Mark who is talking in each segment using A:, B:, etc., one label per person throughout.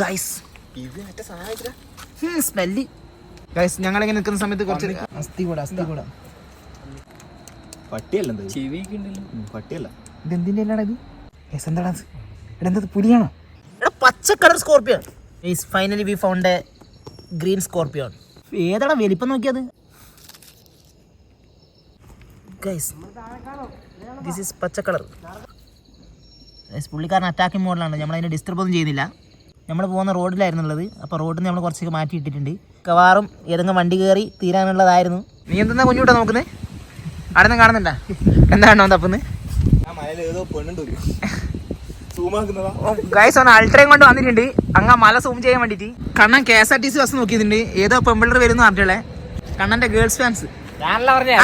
A: Guys smelly guys ഞങ്ങൾ ഇങ്ങനെ നിൽക്കുന്ന സമയത്ത് കുറച്ച് അസ്ഥി കൂടെ അസ്ഥി കൂടെ.
B: പട്ടിയല്ല എന്താ ഇത്?
C: ചെവിയൊക്കെ ഉണ്ടല്ലോ.
B: ഉം, പട്ടിയല്ല.
A: ഇത് എന്തിന്റെ അല്ലാടാ ഇത്? ഗൈസ് എന്താടാ ഇത്? എടാ എന്താ പുലിയാണോ? എടാ പച്ച colour scorpion guys finally we found a green scorpion ഏതാടാ വലിപ്പം നോക്കിയത്? ഗൈസ് ദിസ് ഈസ് പച്ച കളർ ഗൈസ് പുള്ളിക്കാരൻ അറ്റാക്കിംഗ് മോഡലാണ് നമ്മൾ അതിനെ ഡിസ്റ്റർബ് ഒന്നും ചെയ്യുന്നില്ല. നമ്മൾ പോകുന്ന റോഡിലായിരുന്നു ഉള്ളത്. അപ്പോൾ റോഡിൽ നിന്ന് നമ്മൾ കുറച്ചൊക്കെ മാറ്റി ഇട്ടിട്ടുണ്ട്. മിക്കവാറും ഏതെങ്കിലും വണ്ടി കയറി തീരാനുള്ളതായിരുന്നു. നീ എന്താ കുഞ്ഞുട്ടാ നോക്കുന്നത് അവിടെ നിന്ന് കാണുന്നുണ്ടാ എന്താണോ തപ്പുന്നത് ഗൈസ് അൾട്രയും കൊണ്ട് വന്നിട്ടുണ്ട്. അങ്ങ മല സൂം ചെയ്യാൻ വേണ്ടിട്ട് Kannan K S R T C bus നോക്കിയിട്ടുണ്ട്. ഏതോ പെമ്പിളർ വരുന്ന പറഞ്ഞിട്ടുള്ളേ. കണ്ണന്റെ ഗേൾസ് ഫാൻസ്.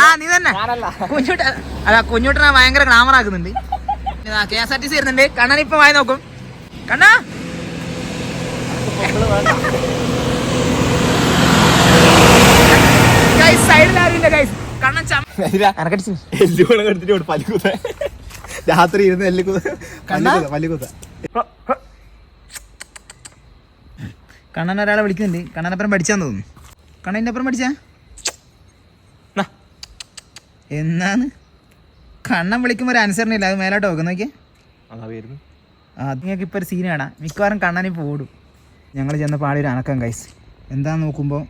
A: ആ നീ തന്നെ. കുഞ്ഞുട്ട അതാ കുഞ്ഞുട്ടനെ ഭയങ്കര ഗ്ലാമർ ആക്കുന്നുണ്ട്. K S R T C വരുന്നുണ്ട്. കണ്ണൻ ഇപ്പൊ വായി നോക്കും. കണ്ണാ!
B: രാത്രി ഇരുന്ന്? പല്ലിക്കുത്ത
A: കണ്ണൻ ഒരാളെ വിളിക്കുന്നുണ്ട്. കണ്ണനപ്പുറം പഠിച്ചാന്ന് തോന്നുന്നു. കണ്ണന്റെ അപ്പുറം പഠിച്ചാ?
B: നാ.
A: എന്നാന്ന്? കണ്ണൻ വിളിക്കുമ്പോൾ ഒരു അനുസരണയില്ല അത് മേലോട്ട് നോക്ക് നോക്കിയേ.
B: അതാ
A: നിങ്ങൾക്ക് ഇപ്പോൾ ഒരു സീൻ കാണാം. മിക്കവാറും കണ്ണനിപ്പോൾ ഓടും. ഞങ്ങൾ ചെന്ന പാടിയൊരു അനക്കം ഗൈസ് എന്താ നോക്കുമ്പോൾ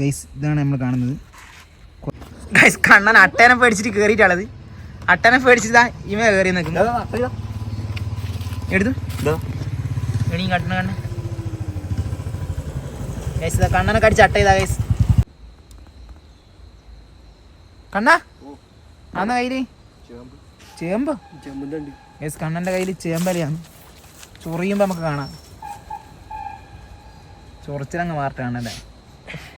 A: ഗൈസ് ഇതാണ് നമ്മൾ കാണുന്നത്. ഗൈസ് കണ്ണൻ അട്ടേനെ പേടിച്ചിട്ട് കയറിയിട്ടാളത് അട്ടനെ പേടിച്ചിട്ടാ ഇവ കയറി നിൽക്കുന്നത് എടുത്തു. എണീ കണ്ണ കണ്ണ. ഗൈസ് ഇതാ കണ്ണനെ കടിച്ച് അട്ട ചെയ്താ ഗൈസ് കണ്ണ അന്ന കയ്യിൽ? ചേമ്പ്.
C: ചേമ്പ്?
A: ഗൈസ് കണ്ണന്റെ കയ്യിൽ ചേമ്പലയാണ്. ചൊറിയുമ്പോൾ നമുക്ക് കാണാം. ചൊറിച്ചിലങ്ങ് മാറട്ടെ കണ്ണന്റെ